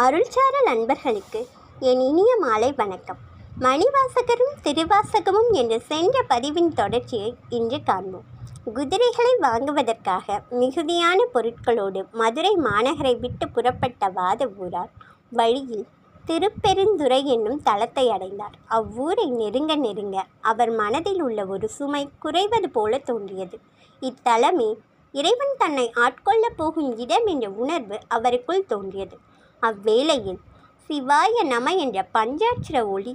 அருள்சார நண்பர்களுக்கு என் இனிய மாலை வணக்கம். மணிவாசகரும் திருவாசகமும் என்ற சென்ற பதிவின் தொடர்ச்சியை இன்று காண்போம். குதிரைகளை வாங்குவதற்காக மிகுதியான பொருட்களோடு மதுரை மாநகரை விட்டு புறப்பட்ட வாத ஊரார் வழியில் திருப்பெருந்துறை என்னும் தலத்தை அடைந்தார். அவ்வூரை நெருங்க நெருங்க அவர் மனதில் உள்ள ஒரு சுமை குறைவது போல தோன்றியது. இத்தலமே இறைவன் தன்னை ஆட்கொள்ளப் போகும் இடம் என்ற உணர்வு அவருக்குள் தோன்றியது. அவ்வேளையில் சிவாய நம என்ற பஞ்சாட்சர ஒளி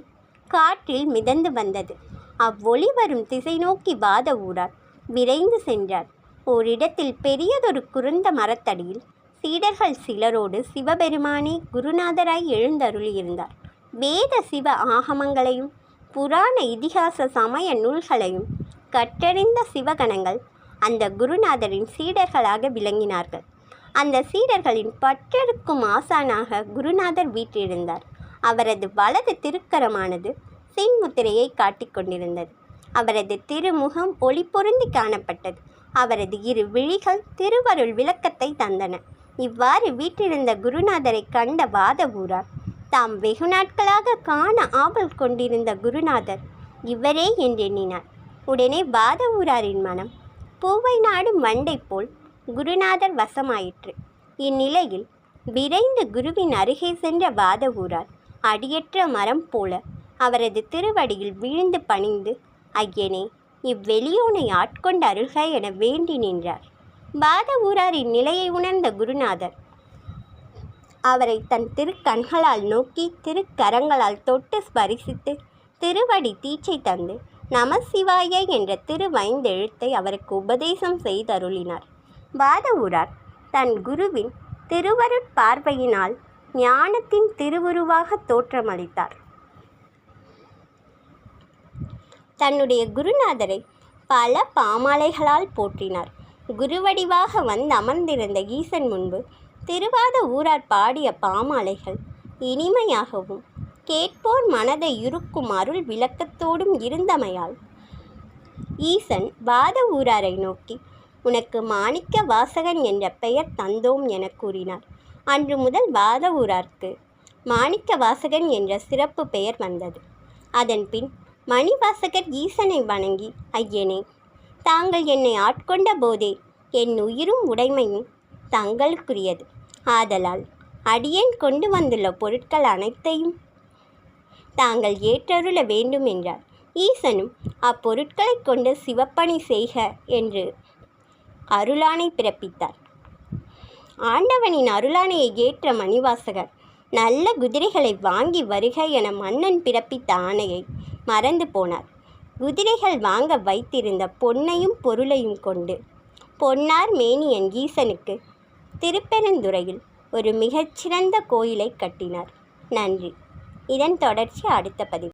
காற்றில் மிதந்து வந்தது. அவ்வொளி வரும் திசை நோக்கி வாத ஊரார் விரைந்து சென்றார். ஓரிடத்தில் பெரியதொரு குருந்த மரத்தடியில் சீடர்கள் சிலரோடு சிவபெருமானே குருநாதராய் எழுந்தருளியிருந்தார். வேத சிவ ஆகமங்களையும் புராண இதிகாச சமய நூல்களையும் கற்றறிந்த சிவகணங்கள் அந்த குருநாதரின் சீடர்களாக விளங்கினார்கள். அந்த சீடர்களின் பற்றெடுக்கும் ஆசானாக குருநாதர் வீற்றிருந்தார். அவரது வலது திருக்கரமானது சென்முத்திரையை காட்டிக் கொண்டிருந்தது. அவரது திருமுகம் ஒளி பொருந்தி காணப்பட்டது. அவரது இரு விழிகள் திருவருள் விளக்கத்தை தந்தன. இவ்வாறு வீற்றிருந்த குருநாதரை கண்ட வாத ஊரார் தாம் வெகு நாட்களாக காண ஆவல் கொண்டிருந்த குருநாதர் இவரே என்றெண்ணினார் உடனே வாத ஊராரின் மனம் பூவை நாடும் வண்டை போல் குருநாதர் வசமாயிற்று. இந்நிலையில் விரைந்து குருவின் அருகே சென்ற வாத அடியற்ற மரம் போல அவரது திருவடியில் விழுந்து பணிந்து ஐயனே இவ்வெளியோனை ஆட்கொண்டு அருள்க என வேண்டி நின்றார். வாத நிலையை உணர்ந்த குருநாதர் அவரை தன் திருக்கண்களால் நோக்கி திருக்கரங்களால் தொட்டு ஸ்பரிசித்து திருவடி தீச்சை தந்து நமசிவாய என்ற திருவைந்தெழுத்தை அவருக்கு உபதேசம் செய்தருளினார். வாதவூரார் தன் குருவின் திருவருட்பார்வையினால் ஞானத்தின் திருவுருவாக தோற்றமளித்தார். தன்னுடைய குருநாதரை பல பாமாலைகளால் போற்றினார். குருவடிவாக வந்து அமர்ந்திருந்த ஈசன் முன்பு திருவாத ஊரார் பாடிய பாமாலைகள் இனிமையாகவும் கேட்போர் மனதை இருக்கும் அருள் விளக்கத்தோடும் இருந்தமையால் ஈசன் வாத ஊராரை நோக்கி உனக்கு மாணிக்க வாசகன் என்ற பெயர் தந்தோம் என கூறினார். அன்று முதல் வாத ஊரார்க்கு மாணிக்க வாசகன் என்ற சிறப்பு பெயர் வந்தது. அதன்பின் மணிவாசகர் ஈசனை வணங்கி ஐயனே தாங்கள் என்னை ஆட்கொண்ட போதே என் உயிரும் உடைமையும் தங்களுக்குரியது. ஆதலால் அடியேன் கொண்டு வந்துள்ள பொருட்கள் அனைத்தையும் தாங்கள் ஏற்றருள வேண்டும் என்றார். ஈசனும் அப்பொருட்களை கொண்டு சிவப்பணி செய்க என்று அருளானை பிறப்பித்தார். ஆண்டவனின் அருளானையை ஏற்ற மணிவாசகர் நல்ல குதிரைகளை வாங்கி வருக என மன்னன் பிறப்பித்த ஆணையை மறந்து போனார். குதிரைகள் வாங்க வைத்திருந்த பொன்னையும் பொருளையும் கொண்டு பொன்னார் மேனியன் ஈசனுக்கு திருப்பெருந்துறையில் ஒரு மிகச்சிறந்த கோயிலை கட்டினார். நன்றி. இதன் தொடர்ச்சி அடுத்த பதிவு.